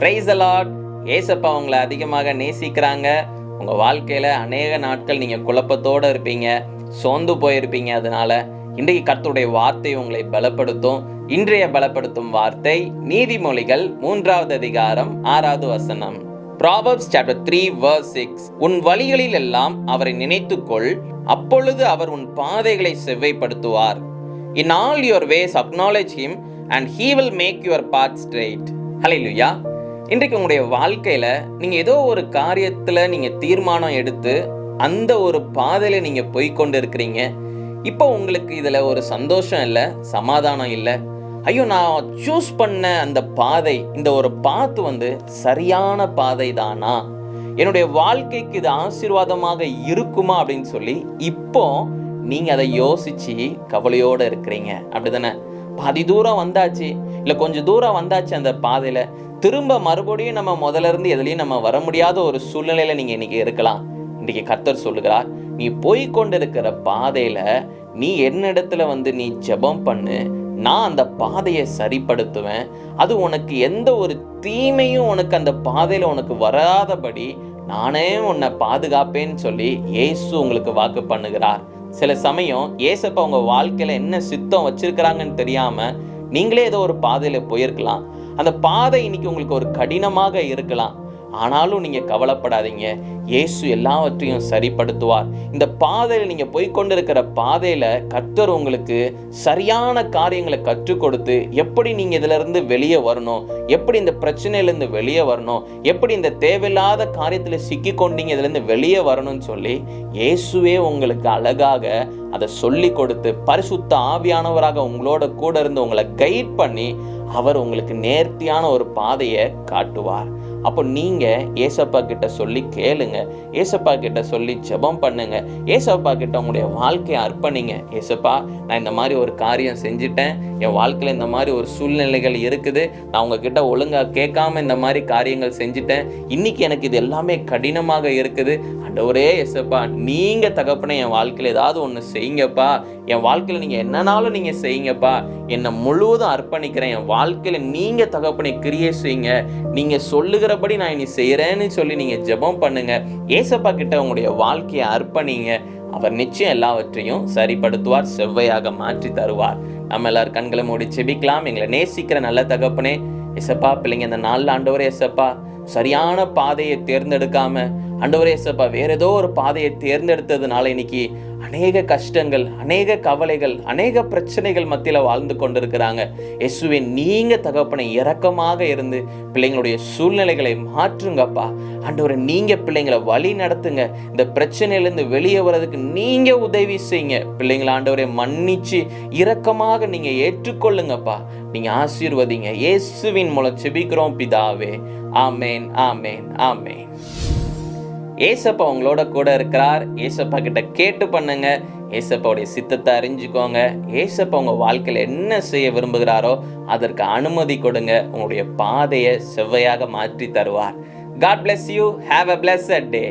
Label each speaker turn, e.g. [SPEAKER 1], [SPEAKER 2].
[SPEAKER 1] Price allot ஏசப்பா உங்களை அதிகமாக நேசிக்கிறாங்க. உங்கள் வாழ்க்கையில் அநேக நாட்கள் நீங்கள் குழப்பத்தோடு இருப்பீங்க. சோர்ந்து போயிருப்பீங்க அதனால. இன்றைக்கு கர்த்தருடைய வார்த்தை உங்களை பலப்படுத்தும். இன்றைய பலப்படுத்தும் வார்த்தை நீதிமொழிகள் மூன்றாவது அதிகாரம் ஆறாவது வசனம். Proverbs chapter three verse six உன் வழிகளில் எல்லாம் அவரை நினைத்துக்கொள். அப்பொழுது அவர் உன் பாதைகளை செவ்வைப்படுத்துவார். In all your ways acknowledge him and he will make your path straight ஹalleluya இன்றைக்கு உங்களுடைய வாழ்க்கையில நீங்க ஏதோ ஒரு காரியத்துல நீங்க தீர்மானம் எடுத்து அந்த ஒரு பாதையில நீங்க போய்க்கொண்டு இருக்கிறீங்க இப்போ உங்களுக்கு இதுல ஒரு சந்தோஷம் இல்லை சமாதானம் இல்லை. ஐயோ நான் சூஸ் பண்ண அந்த பாதை இந்த ஒரு பாத்து வந்து சரியான பாதை தானா? என்னுடைய வாழ்க்கைக்கு இது ஆசீர்வாதமாக இருக்குமா அப்படின்னு சொல்லி இப்போ நீங்க அதை யோசிச்சு கவலையோட இருக்கிறீங்க. அப்படிதானே பாதி தூரம் வந்தாச்சு. இல்லை கொஞ்சம் தூரம் வந்தாச்சு அந்த பாதையில. திரும்ப மறுபடியும் நம்ம முதல்ல இருந்து எதுலேயும் நம்ம வர முடியாத ஒரு சூழ்நிலையில நீங்க இன்னைக்கு இருக்கலாம். இன்னைக்கு கர்த்தர் சொல்லுகிறார் நீ போய் கொண்டிருக்கிற பாதையில நீ என்னிடத்துல வந்து நீ ஜெபம் பண்ணு நான் அந்த பாதையை சரிப்படுத்துவேன். அது உனக்கு எந்த ஒரு தீமையும் உனக்கு அந்த பாதையில உனக்கு வராதபடி நானே உன்னை பாதுகாப்பேன்னு சொல்லி ஏசு உங்களுக்கு வாக்கு பண்ணுகிறார். சில சமயம் ஏசப்பா உங்க வாழ்க்கையில என்ன சித்தம் வச்சிருக்கிறாங்கன்னு தெரியாம நீங்களே ஏதோ ஒரு பாதையில போயிருக்கலாம். அந்த பாதை இன்னைக்கு உங்களுக்கு ஒரு கடினமாக இருக்கலாம். ஆனாலும் நீங்கள் கவலைப்படாதீங்க. இயேசு எல்லாவற்றையும் சரிப்படுத்துவார். இந்த பாதையில் நீங்கள் போய்கொண்டிருக்கிற பாதையில் கர்த்தர் உங்களுக்கு சரியான காரியங்களை கற்றுக் கொடுத்து எப்படி நீங்கள் இதிலிருந்து வெளியே வரணும்? எப்படி இந்த பிரச்சனையிலேருந்து வெளியே வரணும்? எப்படி இந்த தேவையில்லாத காரியத்தில் சிக்கி கொண்டீங்க இதுலேருந்து வெளியே வரணும்னு சொல்லி இயேசுவே உங்களுக்கு அழகாக அதை சொல்லி கொடுத்து பரிசுத்த ஆவியானவராக உங்களோட கூட இருந்து உங்களை கைட் பண்ணி அவர் உங்களுக்கு நேர்த்தியான ஒரு பாதையை காட்டுவார். அப்போ நீங்கள் ஏசப்பா கிட்ட சொல்லி கேளுங்க. ஏசப்பா கிட்ட சொல்லி ஜெபம் பண்ணுங்க. ஏசப்பா கிட்ட உங்களுடைய வாழ்க்கையை அர்ப்பணிங்க. ஏசப்பா நான் இந்த மாதிரி ஒரு காரியம் செஞ்சுட்டேன். என் வாழ்க்கையில் இந்த மாதிரி ஒரு சூழ்நிலைகள் இருக்குது. நான் உங்ககிட்ட ஒழுங்காக கேட்காம இந்த மாதிரி காரியங்கள் செஞ்சுட்டேன். இன்னைக்கு எனக்கு இது எல்லாமே கடினமாக இருக்குது. ஆண்டவரே எஸ்ப்பா நீங்க தகப்பனை என் வாழ்க்கையில் ஏதாவது ஒன்று செய்யுங்கப்பா. என் வாழ்க்கையில் நீங்க என்னனாலும் நீங்க செய்யுங்கப்பா. என்னை முழுவதும் அர்ப்பணிக்கிறேன். என் வாழ்க்கையில் நீங்க தகப்பனை கிரியே செய்யுங்க. நீங்க சொல்லுகிறபடி நான் இனி செய்கிறேன்னு சொல்லி நீங்க ஜெபம் பண்ணுங்க. ஏசப்பா கிட்ட உங்களுடைய வாழ்க்கையை அர்ப்பணிங்க. அவர் நிச்சயம் எல்லாவற்றையும் சரிப்படுத்துவார் செவ்வையாக மாற்றி தருவார். நம்ம எல்லாரும் கண்களை மூடி செபிக்கலாம் எங்களை நேசிக்கிற நல்ல தகப்பனே எசப்பா பிள்ளைங்க இந்த நாலு ஆண்டவரே எசப்பா சரியான பாதையை தேர்ந்தெடுக்காம அண்டவரே சப்பா வேற ஏதோ ஒரு பாதையை தேர்ந்தெடுத்ததுனால இன்னைக்கு அநேக கஷ்டங்கள் அநேக கவலைகள் அநேக பிரச்சனைகள் மத்தியில் வாழ்ந்து கொண்டிருக்கிறாங்க. இயேசுவே நீங்க தகப்பனை இறக்கமாக இருந்து பிள்ளைங்களுடைய சூழ்நிலைகளை மாற்றுங்கப்பா. அண்டவரை நீங்க பிள்ளைங்களை வழி நடத்துங்க. இந்த பிரச்சனையிலேருந்து வெளியே வர்றதுக்கு நீங்க உதவி செய்யுங்க. பிள்ளைங்களை ஆண்டவரை மன்னிச்சு இரக்கமாக நீங்க ஏற்றுக்கொள்ளுங்கப்பா. நீங்க ஆசீர்வதிங்க. இயேசுவின் மூலம் செபிக்கிறோம் பிதாவே. ஆமேன் ஆமேன் ஆமேன். ஏசப்பா உங்களோட கூட இருக்கிறார். ஏசப்பா கிட்ட கேட்டு பண்ணுங்க. ஏசப்பாவுடைய சித்தத்தை அறிஞ்சுக்கோங்க. ஏசப்பா உங்க வாழ்க்கையில என்ன செய்ய விரும்புகிறாரோ அதற்கு அனுமதி கொடுங்க. உங்களுடைய பாதையை செவ்வையாக மாற்றி தருவார். God bless you have a blessed day